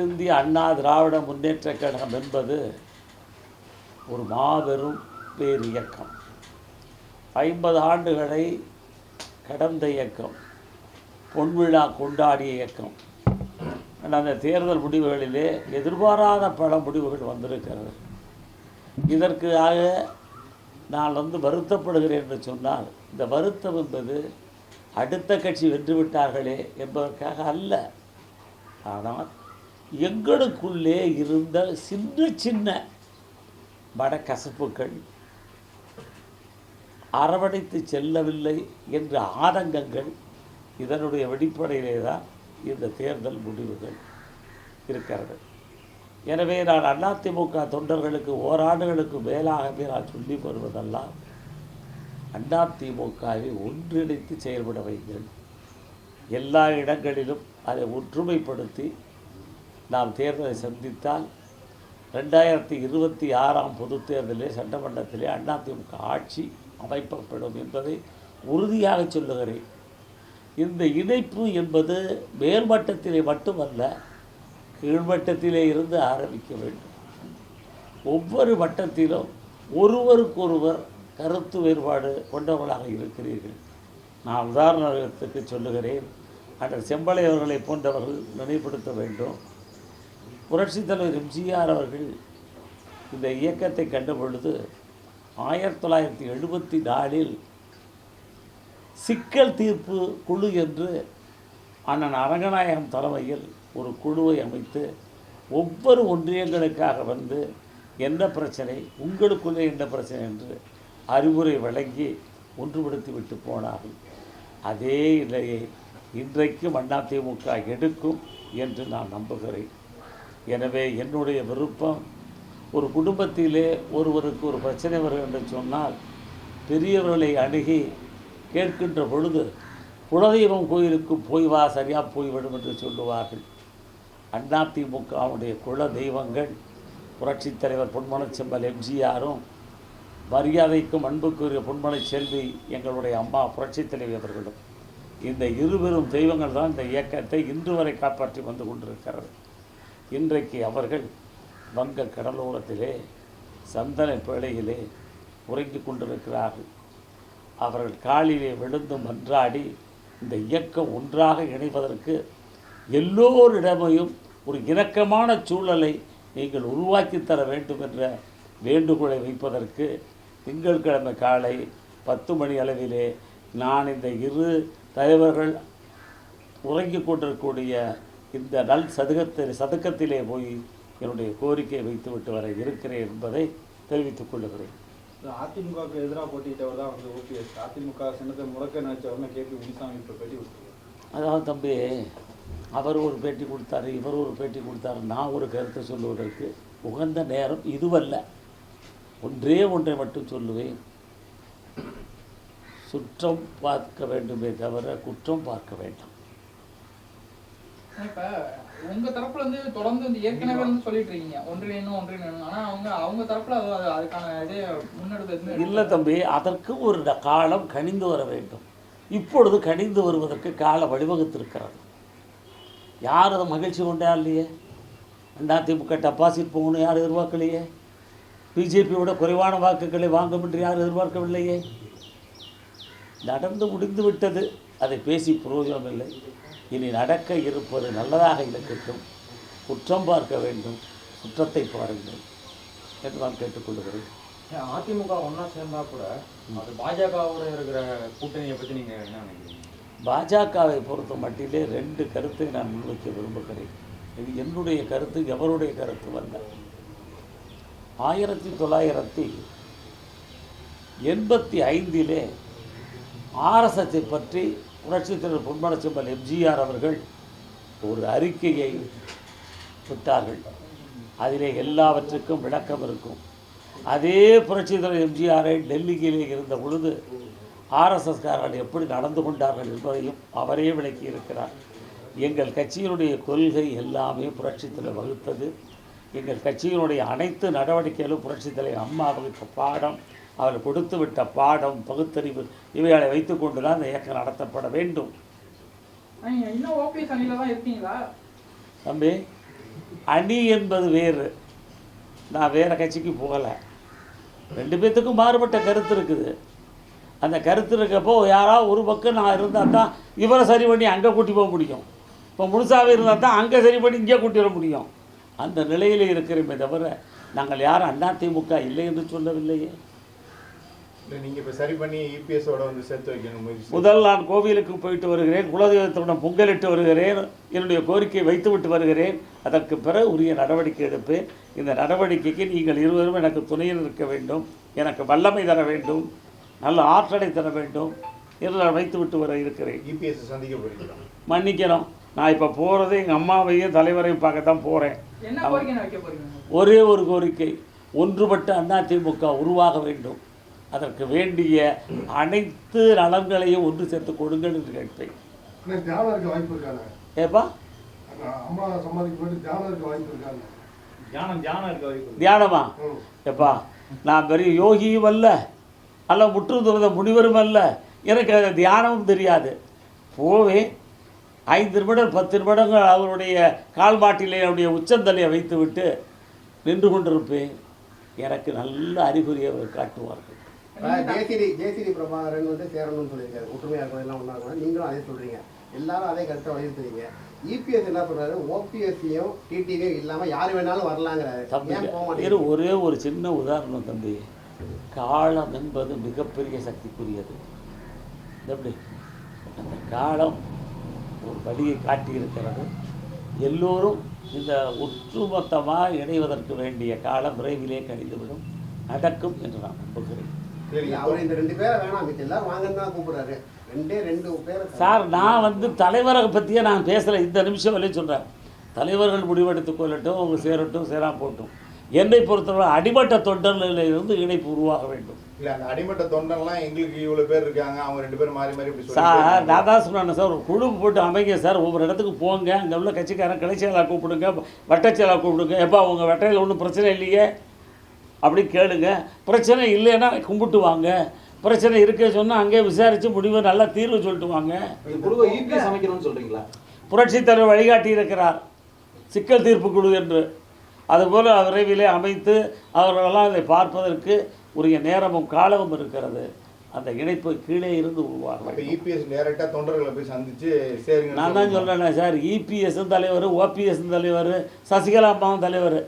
அனைத்திந்திய அண்ணா திராவிட முன்னேற்றக் கழகம் என்பது ஒரு மாபெரும் பேர் இயக்கம். ஐம்பது ஆண்டுகளை கடந்த இயக்கம் பொன்விழா கொண்டாடிய இயக்கம். அந்த தேர்தல் முடிவுகளிலே எதிர்பாராத பல முடிவுகள் வந்திருக்கிறது. இதற்காக நான் வந்து வருத்தப்படுகிறேன் என்று சொன்னால் இந்த வருத்தம் என்பது அடுத்த கட்சி வென்று விட்டார்களே என்பதற்காக அல்ல. ஆனால் எங்களுக்குள்ளே இருந்த சின்ன சின்ன மனக்கசப்புகள் அரவணைத்து செல்லவில்லை என்ற ஆதங்கங்கள் இதனுடைய வெளிப்படையிலே தான் இந்த தேர்தல் முடிவுகள் இருக்கிறது. எனவே நான் அதிமுக தொண்டர்களுக்கு ஓராண்டுகளுக்கு மேலாகவே நான் சொல்லி வருவதெல்லாம் அதிமுகவை ஒன்றிணைத்து செயல்பட வைங்கள். எல்லா இடங்களிலும் அதை ஒற்றுமைப்படுத்தி நாம் தேர்தலை சந்தித்தால் ரெண்டாயிரத்தி இருபத்தி ஆறாம் பொதுத் தேர்தலிலே சட்டமன்றத்திலே அதிமுக ஆட்சி அமைக்கப்படும் என்பதை உறுதியாக சொல்லுகிறேன். இந்த இணைப்பு என்பது மேல்மட்டத்திலே மட்டுமல்ல கீழ்மட்டத்திலே இருந்து ஆரம்பிக்க வேண்டும். ஒவ்வொரு மட்டத்திலும் ஒருவருக்கொருவர் கருத்து வேறுபாடு கொண்டவர்களாக இருக்கிறீர்கள். நான் உதாரணத்துக்கு சொல்லுகிறேன் அண்ணன் செம்பளை அவர்களை போன்றவர்கள் நினைவுபடுத்த வேண்டும். புரட்சித் தலைவர் எம்ஜிஆர் அவர்கள் இந்த இயக்கத்தை கண்ட பொழுது ஆயிரத்தி தொள்ளாயிரத்தி எழுபத்தி நாலில் சிக்கல் தீர்ப்பு குழு என்று அண்ணன் அரங்கநாயகம் தலைமையில் ஒரு குழுவை அமைத்து ஒவ்வொரு ஒன்றியங்களுக்காக வந்து என்ன பிரச்சனை உங்களுக்குள்ளே என்ன பிரச்சனை என்று அறிவுரை வழங்கி ஒன்றுபடுத்தி விட்டு போனார்கள். அதே நிலையை இன்றைக்கும் அதிமுக எடுக்கும் என்று நான் நம்புகிறேன். எனவே என்னுடைய விருப்பம் ஒரு குடும்பத்திலே ஒருவருக்கு ஒரு பிரச்சனை வரும் என்று சொன்னால் பெரியவர்களை அணுகி கேட்கின்ற பொழுது குலதெய்வம் கோயிலுக்கு போய் வா சரியாக போய்விடும் என்று சொல்லுவார்கள். அதிமுகவுடைய குல தெய்வங்கள் புரட்சித் தலைவர் பொன்மனச் செம்பல் எம்ஜிஆரும் மரியாதைக்கும் அன்புக்குரிய பொன்மனை செல்வி எங்களுடைய அம்மா புரட்சித் தலைவி அவர்களும் இந்த இருபெரும் தெய்வங்கள் தான் இந்த இயக்கத்தை இன்று வரை காப்பாற்றி வந்து கொண்டிருக்கிறது. இன்றைக்கு அவர்கள் வங்க கடலோரத்திலே சந்தன பேழையிலே உறங்கி கொண்டிருக்கிறார்கள். அவர்கள் காலிலே விழுந்து மன்றாடி இந்த இயக்கம் ஒன்றாக இணைவதற்கு எல்லோரிடமையும் ஒரு இணக்கமான சூழலை நீங்கள் உருவாக்கி தர வேண்டும் என்ற வேண்டுகோளை வைப்பதற்கு திங்கட்கிழமை காலை பத்து மணி அளவிலே நான் இந்த இரு தலைவர்கள் உறங்கிக் கொண்டிருக்கக்கூடிய இந்த நல் சதுக்கத்தில் சதுக்கத்திலே போய் என்னுடைய கோரிக்கையை வைத்துவிட்டு வர இருக்கிறேன் என்பதை தெரிவித்துக் கொள்ளுகிறேன். அதிமுகவுக்கு எதிராக போட்டியிட்டவர் தான் வந்து ஓபிஎஸ். அதிமுக சின்னத்தை முடக்க நினைச்சவர்னு கேபி முனிசாமி இப்போ பேட்டி அதாவது தம்பி அவர் ஒரு பேட்டி கொடுத்தாரு இவர் ஒரு பேட்டி கொடுத்தாரு. நான் ஒரு கருத்தை சொல்லுவதற்கு உகந்த நேரம் இதுவல்ல. ஒன்றே ஒன்றை மட்டும் சொல்லுவேன். சுற்றம் பார்க்க வேண்டுமே தவிர குற்றம் பார்க்க வேண்டாம். இப்ப உங்க தரப்புல இருந்து தொடர்ந்து வந்து ஏற்கனவே வந்து சொல்லிட்டு இருக்கீங்க. ஒன்றிணைணும் ஒன்றிணைணும் ஆனா அவங்க அவங்க தரப்புல அதுக்கான இதே முன்னெடுத்து இல்லை தம்பி அதற்கு ஒரு காலம் கனிந்து வர வேண்டும். இப்பொழுது கனிந்து வருவதற்கு கால வழிவகுத்திருக்கிறது. யார் அதை மகிழ்ச்சி கொண்டா இல்லையே அதிமுக டெபாசிட் போகணும் யாரும் எதிர்பார்க்கலையே? பிஜேபியோட குறைவான வாக்குகளை வாங்கும் என்று யாரும் எதிர்பார்க்கவில்லையே? நடந்து முடிந்து விட்டது அதை பேசி பிரயோஜனம் இல்லை. இனி நடக்க இருப்பது நல்லதாக இருக்கட்டும். குற்றம் பார்க்க வேண்டும். குற்றத்தை பாருங்கள் என்று நான் கேட்டுக்கொள்கிறேன். அதிமுக ஒண்ணா சேர்ந்தா கூட அது பாஜகவோட இருக்கிற கூட்டணியை பத்தி நீங்க என்ன நினைக்கிறீங்க? பாஜகவை பொறுத்த மட்டிலே ரெண்டு கருத்தை நான் முன்வைக்க விரும்புகிறேன். இது என்னுடைய கருத்து எவருடைய கருத்து அல்ல ஆயிரத்தி தொள்ளாயிரத்தி எண்பத்தி ஐந்திலே ஆர்எஸ்எஸ்ஸை பற்றி புரட்சி தலைவர் பொன்மனச்செம்பல் எம்ஜிஆர் அவர்கள் ஒரு அறிக்கையை விட்டார்கள். அதிலே எல்லாவற்றுக்கும் விளக்கம் இருக்கும். அதே புரட்சி தலைவர் எம்ஜிஆரை டெல்லியிலே இருந்த பொழுது ஆர்எஸ்எஸ்காரர்கள் எப்படி நடந்து கொண்டார்கள் என்பதையும் அவரே விளக்கி இருக்கிறார். எங்கள் கட்சியினுடைய கொள்கை எல்லாமே புரட்சித்தலை வகுத்தது. எங்கள் கட்சியினுடைய அனைத்து நடவடிக்கைகளும் புரட்சித்தலை அம்மா வகுத்த பாடம். அவர் கொடுத்து விட்ட பாடம் பகுத்தறிவு இவைகளை வைத்துக்கொண்டு தான் இந்த இயக்கம் நடத்தப்பட வேண்டும். தம்பி அணி என்பது வேறு. நான் வேறு கட்சிக்கு போகலை. ரெண்டு பேர்த்துக்கும் மாறுபட்ட கருத்து இருக்குது. அந்த கருத்து இருக்கப்போ யாராவது ஒரு பக்கம் நான் இருந்தால் தான் இவரை சரி பண்ணி அங்கே கூட்டி போக முடியும். இப்போ முழுசாவே இருந்தால் தான் அங்கே சரி பண்ணி இங்கே கூட்டி வர முடியும். அந்த நிலையில் இருக்கிறோமே தவிர நாங்கள் யாரும் அதிமுக இல்லை என்று சொல்லவில்லையே. முதல் நான் கோவிலுக்கு போயிட்டு வருகிறேன் குலதெய்வத்துடன் பொங்கலிட்டு வருகிறேன் என்னுடைய கோரிக்கையை வைத்துவிட்டு வருகிறேன் அதற்கு பிறகு உரிய நடவடிக்கை எடுப்பேன். இந்த நடவடிக்கைக்கு நீங்கள் இருவரும் எனக்கு துணையில் இருக்க வேண்டும் எனக்கு வல்லமை தர வேண்டும் நல்ல ஆற்றலை தர வேண்டும் என்று நான் வைத்துவிட்டு வர இருக்கிறேன். இபிஎஸ் சந்திக்க போகிறீங்களா மன்னிக்கணும். நான் இப்போ போகிறது எங்கள் அம்மாவையும் தலைவரையும் பார்க்கத்தான் போகிறேன் என்ன கோரிக்கை வைக்க போறீங்க? ஒரே ஒரு கோரிக்கை ஒன்றுபட்ட அதிமுக உருவாக வேண்டும். அதற்கு வேண்டிய அனைத்து நலன்களையும் ஒன்று சேர்த்து கொடுங்கள் என்று கேட்பேன். ஏப்பா? தியானம். எப்பா நான் பெரிய யோகியும் அல்ல. அல்ல முற்றும் துறந்த முனிவரும் அல்ல. எனக்கு தியானமும் தெரியாது. போவேன். ஐந்து நிமிடம் பத்து நிமிடங்கள் அவருடைய கால் மாட்டிலே அவருடைய உச்சந்தலையை வைத்துவிட்டு நின்று கொண்டிருப்பேன். எனக்கு நல்ல அறிகுறியை அவர் காட்டுவார்கள். ஜேசிடி ஜேசிடி பிரபாகரன் வந்து சேரணும்னு சொல்லியிருக்காரு. ஒற்றுமையாக இருக்கும் எல்லாம் ஒன்றா இருக்கணும். நீங்களும் அதே சொல்றீங்க. எல்லாரும் அதே கருத்தை வலியுறுத்துறீங்க. இபிஎஸ் என்ன சொல்றாரு? ஓபிஎஸ்சியும் டிடிவியும் இல்லாம யார் வேணாலும் வரலாங்கிறாரு. ஒரே ஒரு சின்ன உதாரணம் தம்பி. காலம் என்பது மிகப்பெரிய சக்திக்குரியது. எப்படி? அந்த காலம் ஒரு வழியை காட்டியிருக்கிறது. எல்லோரும் இந்த ஒற்றுமொத்தமாக இணைவதற்கு வேண்டிய காலம் விரைவிலே கழிந்துவிடும். நடக்கும் என்று நான் நம்புகிறேன். அவர் இந்த ரெண்டு பேரை வேணாம் மிச்சம் எல்லாரும் வாங்கன்னு தான் கூப்பிடுறாரு. ரெண்டே ரெண்டு பேரை சார் நான் வந்து தலைவரை பற்றியே நான் பேசலை. இந்த நிமிஷம் வரையும் சொல்கிறேன் தலைவர்கள் முடிவெடுத்துக் கொள்ளட்டும் அவங்க சேரட்டும் சேரா போட்டும். என்னை பொறுத்தவரை அடிமட்ட தொண்டர்களில் இருந்து இணைப்பு உருவாக வேண்டும். இல்லை அந்த அடிமட்ட தொண்டன்லாம் எங்களுக்கு இவ்வளோ பேர் இருக்காங்க. அவங்க ரெண்டு பேரும் மாறி மாறி இப்படி சார் நான் தான் சொன்னேன் சார் ஒரு குழு போட்டு அமைங்க சார். ஒவ்வொரு இடத்துக்கு போங்க. அங்கே உள்ள கட்சிக்காரன் கிளைச்செயலாக கூப்பிடுங்க வட்டச்செயலாக கூப்பிடுங்க. எப்பா உங்கள் வட்டையில் ஒன்றும் பிரச்சனை இல்லையே? அப்படி கேளுங்க. பிரச்சனை இல்லைன்னா கும்பிட்டு வாங்க பிரச்சனை இருக்க சொன்னால் அங்கேயே விசாரித்து முடிவை நல்லா தீர்வு சொல்லிட்டு வாங்க. இபிஎஸ் அமைக்கணும்னு சொல்றீங்களா? புரட்சித் தலைவர் வழிகாட்டி இருக்கிறார். சிக்கல் தீர்ப்பு குழு என்று. அதுபோல் விரைவிலே அமைத்து அவர்களெல்லாம் அதை பார்ப்பதற்கு உரிய நேரமும் காலமும் இருக்கிறது. அந்த இணைப்பு கீழே இருந்து உருவாக அப்போ வேண்டும். இபிஎஸ் டைரெக்டாக தொண்டர்களை போய் சந்திச்சு சரிங்க நான் தான் சொல்கிறேனே சார். இபிஎஸ்ஸும் தலைவர் ஓபிஎஸ்ஸும் தலைவர் சசிகலா அம்மாவும் தலைவர்.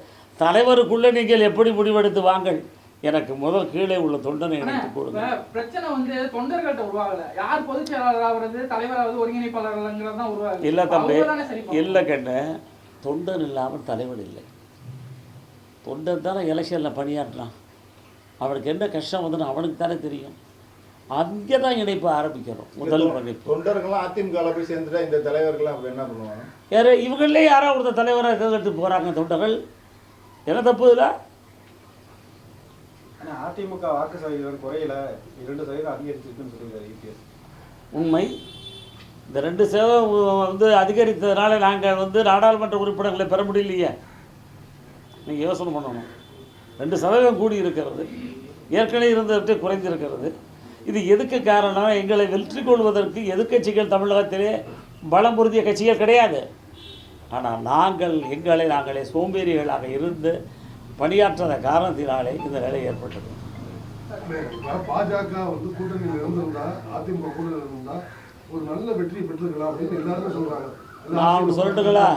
தலைவருக்குள்ளே நீங்கள் எப்படி முடிவெடுத்து வாங்கள்? எனக்கு முதல் கீழே உள்ள தொண்டனை இணைத்து கொடுங்க. பிரச்சனை வந்து தொண்டர்கள்ட்ட உருவாகல. யார் பொதுச் செயலாளர் ஆகுறது தலைவராவது ஒருங்கிணைப்பாளர்கள்ங்கிறது தான் உருவாகுது. இல்லை தம்பி. இல்லை கண்ணு தொண்டன் இல்லாமல் தலைவன் இல்லை. தொண்டன் தானே எலெக்ஷனில் பணியாற்றலாம். அவனுக்கு என்ன கஷ்டம் வந்துன்னு அவனுக்கு தானே தெரியும். அங்கே தான் இணைப்பு ஆரம்பிக்கணும். முதல் இணைப்பு தொண்டர்கள்லாம் அதிமுக போய் சேர்ந்துட்டா இந்த தலைவர்கள்லாம் என்ன பண்ணுவாங்க? யார் இவங்களே யாரோ ஒருத்தர் தலைவராக தேர்ந்தெடுத்து போகிறாங்க தொண்டர்கள். என்ன தப்பு இதில்? அதிமுக வாக்கு சதவீதம் குறையல. இரண்டு சதவீதம் அதிகரிச்சிருக்குன்னு சொல்லியிருக்காரு இபிஎஸ் உண்மை. இந்த ரெண்டு சேவை வந்து அதிகரித்ததுனால நாங்கள் வந்து நாடாளுமன்ற உறுப்பினர்களை பெற முடியலையே. நீங்கள் யோசனை பண்ணணும். ரெண்டு சதவீதம் கூடி இருக்கிறது. ஏற்கனவே இருந்ததை குறைந்திருக்கிறது. இது எதுக்கு காரணம் எங்களை வெற்றி கொள்வதற்கு எதிர்க்கட்சிகள் தமிழகத்திலே பலம் பொருந்திய கட்சிகள் கிடையாது. ஆனால் நாங்கள் எங்களை நாங்களே சோம்பேறிகளாக இருந்து பணியாற்றாத காரணத்தினாலே இந்த நிலை ஏற்பட்டது. பாஜக வந்து கூட்டணியில் இருந்திருந்தா அதிமுக கூட்டணியில் இருந்தா ஒரு நல்ல வெற்றி பெற்றிருக்கலாம் அப்படின்னு எல்லாருமே சொல்றாங்க. நான் சொல்லட்டுங்களா?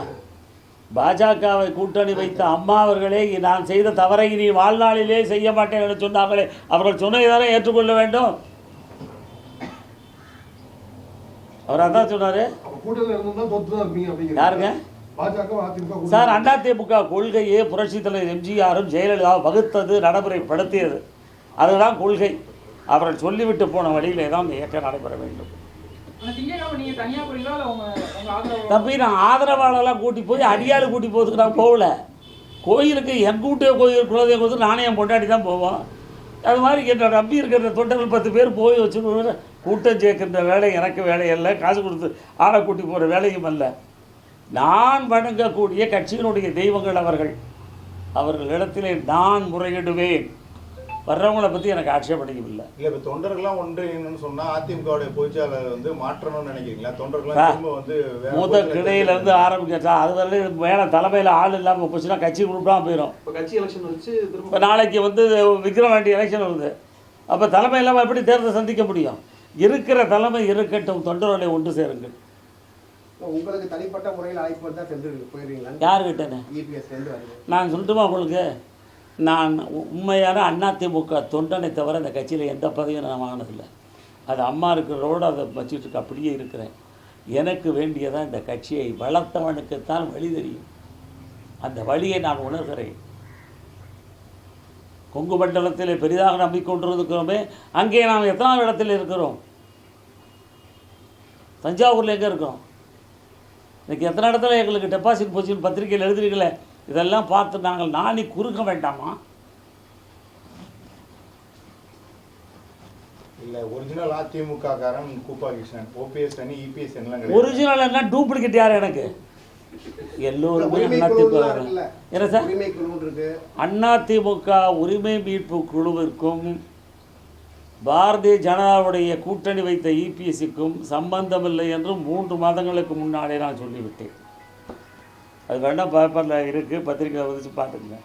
பாஜகவை கூட்டணி வைத்த அம்மா அவர்களே நான் செய்த தவறை நீ வாழ்நாளிலே செய்ய மாட்டேன் என்று சொன்னார்களே. அவர்கள் சொன்னதை ஏற்றுக்கொள்ள வேண்டும்? அவர் அதான் சொன்னார். யாருங்க. சார் அதிமுக கொள்கையே புரட்சித் தலைவர் எம்ஜிஆரும் ஜெயலலிதாவும் வகுத்தது நடைமுறைப்படுத்தியது. அதுதான் கொள்கை. அவர்கள் சொல்லிவிட்டு போன வழியிலே தான் இந்த இயக்கம் நடைபெற வேண்டும். இல்ல தம்பி நான் ஆதரவாளர்லாம் கூட்டி போய் அடியாள் கூட்டி போகிறதுக்கு நான் போகல. கோயிலுக்கு என் கூட்டே கோயில் குலதெய்வம் கொடுத்து நானே என் பொண்டாட்டி தான் போவோம். அது மாதிரி என்னை நம்பி இருக்கிற தொண்டர்கள் பத்து பேர் போய் வச்சுருவாங்க கூட்டம் சேர்க்கின்ற வேலை எனக்கு வேலை காசு கொடுத்து ஆளை கூட்டி போகிற வேலையும் அல்ல. நான் வணங்கக்கூடிய கட்சியினுடைய தெய்வங்கள் அவர்கள். அவர்களிடத்திலே நான் முறையிடுவேன். வர்றவங்கள பற்றி எனக்கு ஆட்சேபனையும் இல்லை. இல்ல இப்ப தொண்டர்கள்லாம் ஒன்றிணைன்னு சொன்னா அதிமுகவுடைய பொதுச்செயலாளர் வந்து மாற்றணும்னு நினைக்கிறீங்களா? தொண்டர்கள்லாம் வந்து மூத்த பொதுச்செயலாளர் கிளையிலேருந்து ஆரம்பிக்கிறா அது வரை மேலே தலைமையில் ஆள் இல்லாமல் போச்சுன்னா கட்சி கொடுப்பாம போயிடும் இப்போ கட்சி எலெக்ஷன் வச்சு திரும்ப இப்போ நாளைக்கு வந்து விக்ரவாண்டி எலெக்ஷன் வருது. அப்போ தலைமை இல்லாமல் எப்படி தேர்தல் சந்திக்க முடியும்? இருக்கிற தலைமை இருக்கட்டும் தொண்டர்களை ஒன்று சேருங்கள். உங்களுக்கு தனிப்பட்ட முறையில் அழைப்பு வந்தால் சென்று இபிஎஸ் இருந்து வருது. நான் சொல்லட்டுமா உங்களுக்கு? நான் உண்மையான அதிமுக தொண்டனை தவிர இந்த கட்சியில் எந்த பதவியும் நான் வாங்கினதில்லை. அது அம்மா இருக்கிறதோடு அதை வச்சுட்டு இருக்க அப்படியே இருக்கிறேன். எனக்கு வேண்டியதான் இந்த கட்சியை வளர்த்தவனுக்குத்தான் வழி தெரியும். அந்த வழியை நான் உணர்கிறேன். கொங்கு மண்டலத்தில் பெரிதாக நம்பிக்கொண்டிருக்கிறோமே அங்கே நாம் எத்தனாவது இடத்தில் இருக்கிறோம்? தஞ்சாவூரில் எங்கே இருக்கோம் இன்னைக்கு எத்தனை இடத்துல எங்களுக்கு டெபாசிட் போச்சுன்னு பத்திரிக்கையில் எழுதுறீங்களே? இதெல்லாம் பார்த்து நாங்கள் நாணி குறுக்க வேண்டாமா? இல்ல ஒரிஜினல் அதிமுக காரன் கூப்பா கிருஷ்ணன் ஓபிஎஸ் அணி இபிஎஸ் எல்லாம் கிடையாது. ஒரிஜினல் என்ன டூப்ளிகேட் யார் எனக்கு? எல்லோருமே உரிமை அதிமுக என்ன சார்? இருக்கு. அதிமுக உரிமை மீட்பு குழுவிற்கும் பாரதிய ஜனதாவுடைய கூட்டணி வைத்த இபிஎஸ்சிக்கும் சம்பந்தமில்லை என்று மூன்று மாதங்களுக்கு முன்னாலே நான் சொல்லிவிட்டேன். அது வேணால் பேப்பரில் இருக்குது பத்திரிக்கையில் வச்சு பார்த்துக்குங்க.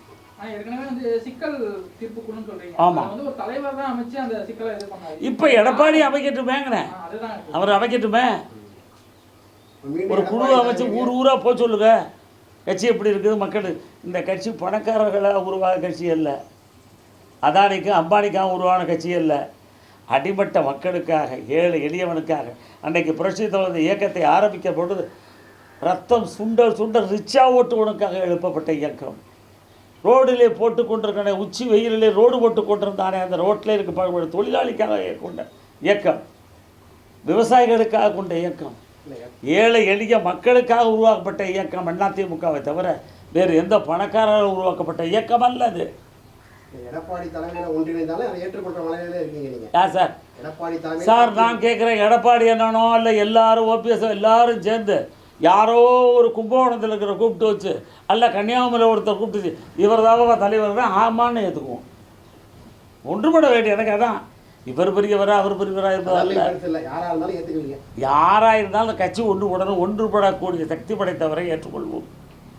இப்போ எடப்பாடி இருக்கு. அவர் அமைக்கட்டுமே. ஒரு குழு அமைச்சு ஊர் ஊராக போக சொல்லுங்க. கட்சி எப்படி இருக்குது? மக்கள் இந்த கட்சி பணக்காரர்களை உருவாக கட்சி அல்ல. அதானிக்கும் அம்பானிக்காகவும் உருவான கட்சி அல்ல. அடிமட்ட மக்களுக்காக ஏழை எளியவனுக்காக. அன்றைக்கு புரட்சி தலைவர் இயக்கத்தை ஆரம்பிக்க பொழுது ரத்தம் சுண்டல் சுண்டல் ரிச்சா ஓட்டுவனுக்காக எழுப்பப்பட்ட இயக்கம். ரோடிலே போட்டு கொண்டிருக்கிற உச்சி வெயிலிலே ரோடு போட்டு கொண்டிருந்தானே அந்த ரோட்டில் இருக்க தொழிலாளிக்காக கொண்ட இயக்கம். விவசாயிகளுக்காக கொண்ட இயக்கம். ஏழை எளிய மக்களுக்காக உருவாக்கப்பட்ட இயக்கம் அதிமுகவை தவிர வேறு எந்த பணக்காரரால் உருவாக்கப்பட்ட இயக்கம் அல்ல அது எடப்பாடி தலைமையில ஒன்றிணைந்தாலும் அதை இருக்கீங்க சார்? எடப்பாடி சார் நான் கேட்குறேன் எடப்பாடி என்னனோ இல்லை எல்லாரும் ஓபிஎஸ் எல்லாரும் சேர்ந்து யாரோ ஒரு கும்பகோணத்தில் இருக்கிற கூப்பிட்டு வச்சு அல்ல கன்னியாகுமரியில் ஒருத்தர் கூப்பிட்டு இவர் தான் தலைவர் தான் ஆமான்னு ஏற்றுக்குவோம் ஒன்றுபட வேண்டிய எனக்கு அதான். இவர் பெரியவரா அவர் பெரியவரா ஏத்துக்குவீங்க. யாராக இருந்தாலும் கட்சி ஒன்று உடனும் ஒன்றுபடக்கூடிய சக்தி படைத்தவரை ஏற்றுக்கொள்வோம்.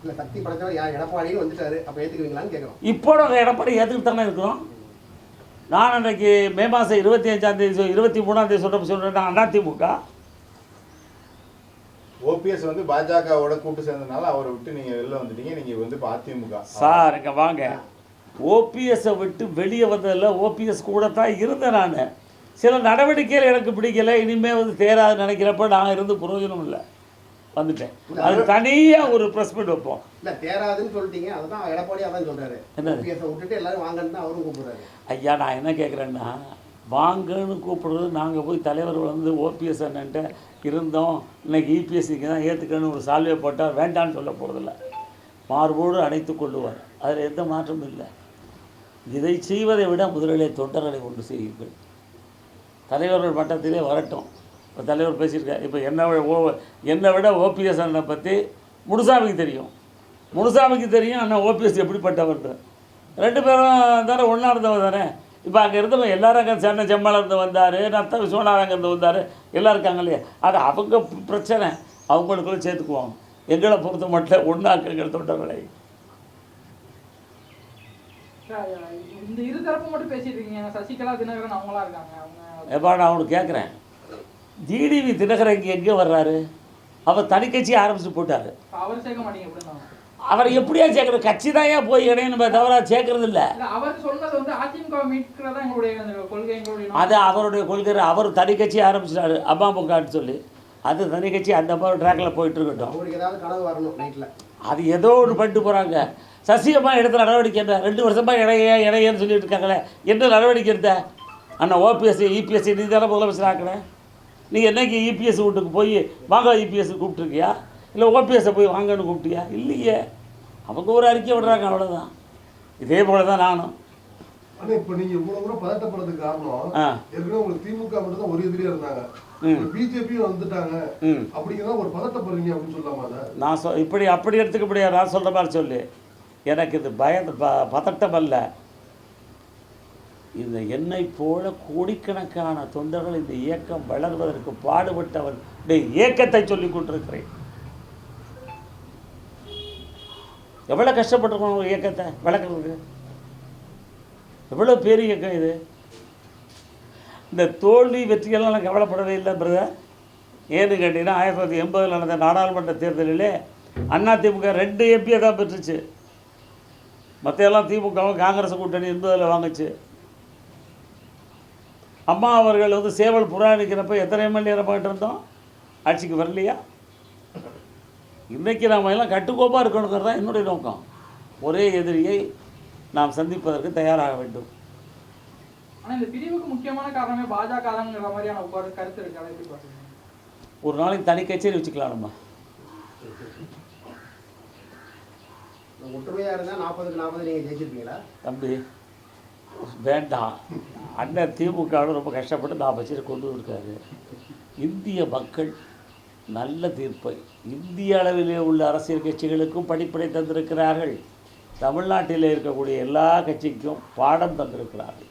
இல்ல சக்தி படைத்தவர் யார்? எடப்பாடின்னு வந்துட்டாரு. அப்ப ஏத்துக்குவீங்களான்னு கேட்கறோம் இப்போ நாங்கள் எடப்பாடி ஏற்றுக்கிட்டு தானே இருக்கிறோம் நான் அன்றைக்கி மே மாதம் இருபத்தி அஞ்சாந்தேதி இருபத்தி மூணாந்தேதி சொல்கிறப்ப சொல்கிறேன் அதிமுக ஓபிஎஸ் வந்து பாஜகவோட கூட்டு சேர்ந்தனால அவரை விட்டு நீங்க வெளில வந்துட்டீங்க. நீங்க வந்து இப்ப அதிமுக. சார் இங்கே வாங்க. ஓபிஎஸ்ஸை விட்டு வெளியே வந்ததில் ஓபிஎஸ் கூட தான் இருந்தேன் நான். சில நடவடிக்கைகள் எனக்கு பிடிக்கல. இனிமேல் வந்து தேராது நினைக்கிறப்ப நான் இருந்து பிரயோஜனம் இல்லை. வந்துட்டேன். அது தனியாக ஒரு ப்ரெஸ் மீட் வைப்போம். இல்ல தேராதுன்னு சொல்லிட்டீங்க. அதுதான் எடப்பாடி அதான் என்னது? ஓபிஎஸ் விட்டுட்டு எல்லாரும் வாங்கன்னு அவரும் கூப்பிடுறாரு. ஐயா நான் என்ன கேட்குறேன்னா வாங்கன்னு கூப்பிடுறது நாங்கள் போய் தலைவர் வந்து ஓபிஎஸ் அண்ணன்ட்ட இருந்தோம். இன்னைக்கு இபிஎஸ்சிக்கு தான் ஏற்றுக்கணும் ஒரு சால்வை போட்டால் வேண்டான்னு சொல்ல போகிறதில்ல மார்போடு அணைத்து கொள்ளுவார். அதில் எந்த மாற்றமும் இல்லை. இதை செய்வதை விட முதலிலே தொண்டர்களை ஒன்று செய்யுங்கள். தலைவர்கள் மட்டத்திலே வரட்டும். இப்போ தலைவர் பேசியிருக்கார். இப்போ என்னை ஓ என்னை விட ஓபிஎஸ் அண்ணனை பற்றி முனுசாமிக்கு தெரியும். முனுசாமிக்கு தெரியும் அண்ணன் ஓபிஎஸ் எப்படிப்பட்டவர் ரெண்டு பேரும் தானே ஒன்றா இருந்தவங்க தானே. இப்போ அங்கே இருந்தவங்க எல்லாரும் அங்கே சென்னை செம்மால இருந்து வந்தார் நத்த விஸ்வநாதன் அங்கே இருந்து வந்தார் எல்லாம் இருக்காங்க இல்லையா? அது அவங்க பிரச்சனை. அவங்களுக்குள்ள சேர்த்துக்குவாங்க எங்களை பொறுத்த மட்டும் ஒன்றாக்குங்கள் தொண்டர்களை. இந்த இரு தரப்பு மட்டும் பேசிட்டு இருக்கீங்க. சசிகலா தினகரன் அவங்களா இருக்காங்க. எப்பா நான் அவனுக்கு கேட்குறேன் ஜிடிவி தினகரன் இங்கே எங்கே வர்றாரு. அவர் தனி கட்சி ஆரம்பிச்சு போட்டார். அவர் சேர்க்க மாட்டீங்க அவர் எப்படியா சேர்க்குற கட்சி தான் ஏன் போய் இணையணுமே? தவிர சேர்க்கறது இல்லை. இல்ல அவர் சொன்னது வந்து அதிமுக மீட்கிறதா எங்களுடைய கொள்கை. அது அவருடைய கொள்கை அவர் தனி கட்சி ஆரம்பிச்சிட்டாரு. அம்மாமுக்கான்னு சொல்லி. அது தனி கட்சி அந்த மாதிரி ட்ராக்கில் போயிட்டு இருக்கட்டும். அது ஏதோ ஒன்று பண்ணிட்டு போகிறாங்க சசியம்மா எடுத்த நடவடிக்கை என்ன? ரெண்டு வருஷமாக இணைய இணையன்னு சொல்லிட்டு இருக்காங்களே. என்ன நடவடிக்கை எடுத்த? அண்ணா ஓபிஎஸ்சி இபிஎஸ்சி நீ தானே முதலமைச்சர் ஆக்கின? நீ என்னைக்கு இபிஎஸ் வீட்டுக்கு போய் வாங்க இபிஎஸ் கூப்பிட்டுருக்கியா? இல்லை ஓபிஎஸ்ஸை போய் வாங்கன்னு கூப்பிட்டியா? இல்லையே. அவங்க ஒரு அறிக்கை விடுறாங்க அவ்வளோதான் இதே போல தான் நானும். ஆனா இப்ப நீங்க இவ்வளவு தூரம் பதட்டப்படுறதுக்கு காரணம் ஆ. ஏற்கனவே உங்களுக்கு திமுக மட்டும் தான் ஒரு எதிரியா இருந்தாங்க. பிஜேபியும் வந்துட்டாங்க. அப்படிங்கிறத ஒரு பதட்டப்படுறீங்க அப்படின்னு நான் சொ இப்படி அப்படி எடுத்துக்க முடியாது. நான் சொல்கிற மாதிரி சொல்லு. எனக்கு இது பய பதட்டம் அல்ல. இந்த என்னை போல கோடிக்கணக்கான தொண்டர்கள் இந்த இயக்கம் வளர்வதற்கு பாடுபட்டவர். இயக்கத்தை சொல்லிக் கொண்டிருக்கிறேன். எவ்வளோ கஷ்டப்பட்டிருக்கோம் ஒரு இயக்கத்தை வளர்க்குறதுக்கு? எவ்வளோ பெரிய இயக்கம் இது? இந்த தோல்வி வெற்றியெல்லாம் நான் கவலைப்படவே இல்லை பிரதர் ஏன்னு கேட்டீங்கன்னா ஆயிரத்தி தொள்ளாயிரத்தி எண்பதில் நடந்த நாடாளுமன்ற தேர்தலிலே அண்ணா திமுக ரெண்டு எம்பியை தான் பெற்றுச்சு. மற்ற எல்லாம் திமுகவும் காங்கிரஸ் கூட்டணி எண்பதில் வாங்குச்சு. அம்மா அவர்கள் வந்து சேவல் புறாணிக்கிறப்ப எத்தனை எம்எல்ஏ நம்ம கிட்ட இருந்தோம்? ஆட்சிக்கு வரலையா? இன்றைக்கி நாம் எல்லாம் கட்டுக்கோப்பாக இருக்கணுங்கிறது தான் என்னுடைய நோக்கம். ஒரே எதிரியை நாம் சந்திப்பதற்கு தயாராக வேண்டும். ஆனா இந்த பிரிவுக்கு முக்கியமான காரணமே பாஜக தான்ங்கிற மாதிரியான ஒரு கருத்து இருக்கு. ஒரு நாளைக்கு தனி கச்சேரி வச்சுக்கலாம் நம்ம ஒற்றுமையா இருந்தா நாற்பதுக்கு நாற்பது நீங்க ஜெயிச்சிருப்பீங்களா? தம்பி வேண்டாம். அண்ணன் திமுகவில் ரொம்ப கஷ்டப்பட்டு நான் வச்சுட்டு கொண்டு வந்திருக்காரு. இந்திய மக்கள் நல்ல தீர்ப்பை இந்திய அளவிலே உள்ள அரசியல் கட்சிகளுக்கும் படிப்படை தந்திருக்கிறார்கள். தமிழ்நாட்டில் இருக்கக்கூடிய எல்லா கட்சிக்கும் பாடம் தந்திருக்கிறார்கள்.